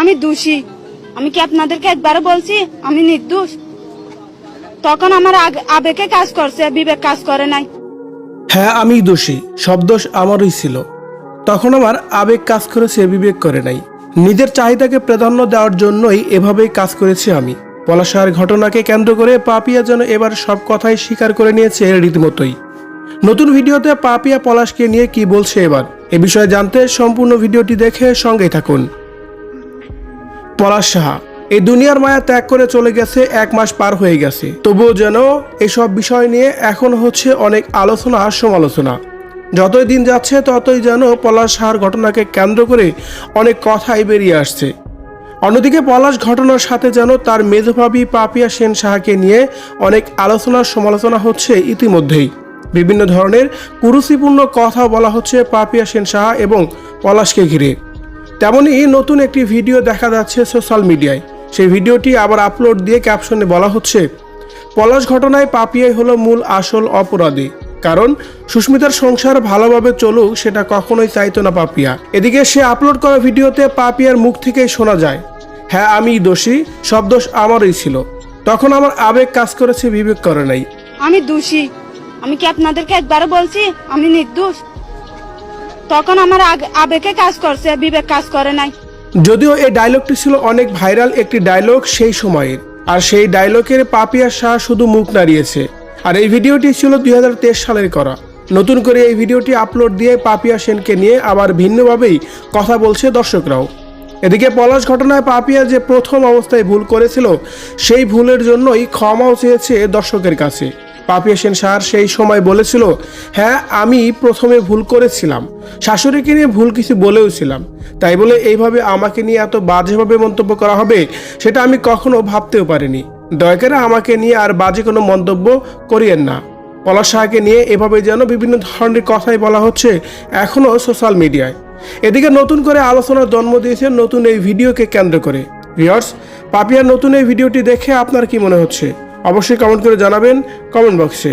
আমি দোষী। আমি কি আপনাদেরকে একবারও বলছি, আমি নির্দোষ? তখন আমার আবেগে কাজ করছে, বিবেক কাজ করে নাই। হ্যাঁ আমি দোষী, সব দোষ আমারই ছিল। তখন আমার আবেগ কাজ করেছে, বিবেক করে নাই। নিজের চাহিদাকে প্রাধান্য দেওয়ার জন্যই এভাবেই কাজ করেছি আমি। পলাশার ঘটনাকে কেন্দ্র করে পাপিয়া যেন এবার সব কথাই স্বীকার করে নিয়েছে রীতিমতোই। নতুন ভিডিওতে পাপিয়া পলাশকে নিয়ে কি বলছে এবার? এ বিষয়ে জানতে সম্পূর্ণ ভিডিওটি দেখে সঙ্গেই থাকুন। পলাশ সাহা। এই দুনিয়ার মায়া ত্যাগ করে চলে গেছে, এক মাস পার হয়ে গেছে। তবুও যেন এসব বিষয় নিয়ে এখন হচ্ছে অনেক আলোচনা আর সমালোচনা। যতই দিন যাচ্ছে, ততই যেন পলাশ সাহার ঘটনাকে কেন্দ্র করে অনেক কথাই বেরিয়ে আসছে। অন্যদিকে পলাশ ঘটনার সাথে যেন তার মেধভাবী পাপিয়া সেন সাহাকে নিয়ে অনেক আলোচনার সমালোচনা হচ্ছে ইতিমধ্যেই। বিভিন্ন ধরনের কুরুচিপূর্ণ কথা বলা হচ্ছে পাপিয়া সেন সাহা এবং পলাশকে ঘিরে। তেমনই নতুন একটি ভিডিও দেখা যাচ্ছে সোশ্যাল মিডিয়ায়। সেই ভিডিওটি আবার আপলোড দিয়ে ক্যাপশনে বলা হচ্ছে, পলাশ ঘটনায় পাপিয়াই হলো মূল আসল অপরাধী, কারণ সুস্মিতার সংসার ভালোভাবে চলুক সেটা কখনোই চাইতো না পাপিয়া। এদিকে সে আপলোড করা ভিডিওতে পাপিয়ার মুখ থেকেই শোনা যায় হ্যাঁ আমি দোষী, সব দোষ আমারই ছিল। তখন আমার আবেগ কাজ করেছে, বিবেক করে নাই। আমি দোষী। আমি কি আপনাদেরকে একবারও বলছি, আমি নির্দোষ? তখন আমার আবেগে কাজ করছে, বিবেক কাজ করে নাই। যদিও এই ডায়লগটি ছিল অনেক ভাইরাল একটি ডায়লগ সেই সময়ের। আর সেই ডায়লগের পাপিয়া শাহ শুধু মুখ নাড়িয়েছে। আর এই ভিডিওটি ছিল দু হাজার তেইশ সালের করা। নতুন করে এই ভিডিওটি আপলোড দিয়ে পাপিয়া সেনকে নিয়ে আবার ভিন্নভাবেই কথা বলছে দর্শকরাও। এদিকে পলাশ ঘটনায় পাপিয়া যে প্রথম অবস্থায় ভুল করেছিল, সেই ভুলের জন্যই ক্ষমাও চেয়েছে দর্শকের কাছে। পাপিয়া সেন সার সেই সময় বলেছিল হ্যাঁ আমি প্রথমে ভুল করেছিলাম। শাশুড়িকে নিয়ে ভুল কিছু বলেওছিলাম তাই বলে এইভাবে আমাকে নিয়ে এত বাজেভাবে মন্তব্য করা হবে, সেটা আমি কখনো ভাবতেও পারিনি। দয়া করে আমাকে নিয়ে আর বাজে কোনো মন্তব্য করিয়েন না। পলাশ শাহকে নিয়ে এভাবে যেন বিভিন্ন ধরনের কথাই বলা হচ্ছে এখনও সোশ্যাল মিডিয়ায়। এদিকে নতুন করে আলোচনার জন্ম দিয়েছে নতুন এই ভিডিওকে কেন্দ্র করে। ভিউয়ার্স পাপিয়ার নতুন এই ভিডিওটি দেখে আপনার কি মনে হচ্ছে? অবশ্যই কমেন্ট করে জানাবেন কমেন্ট বক্সে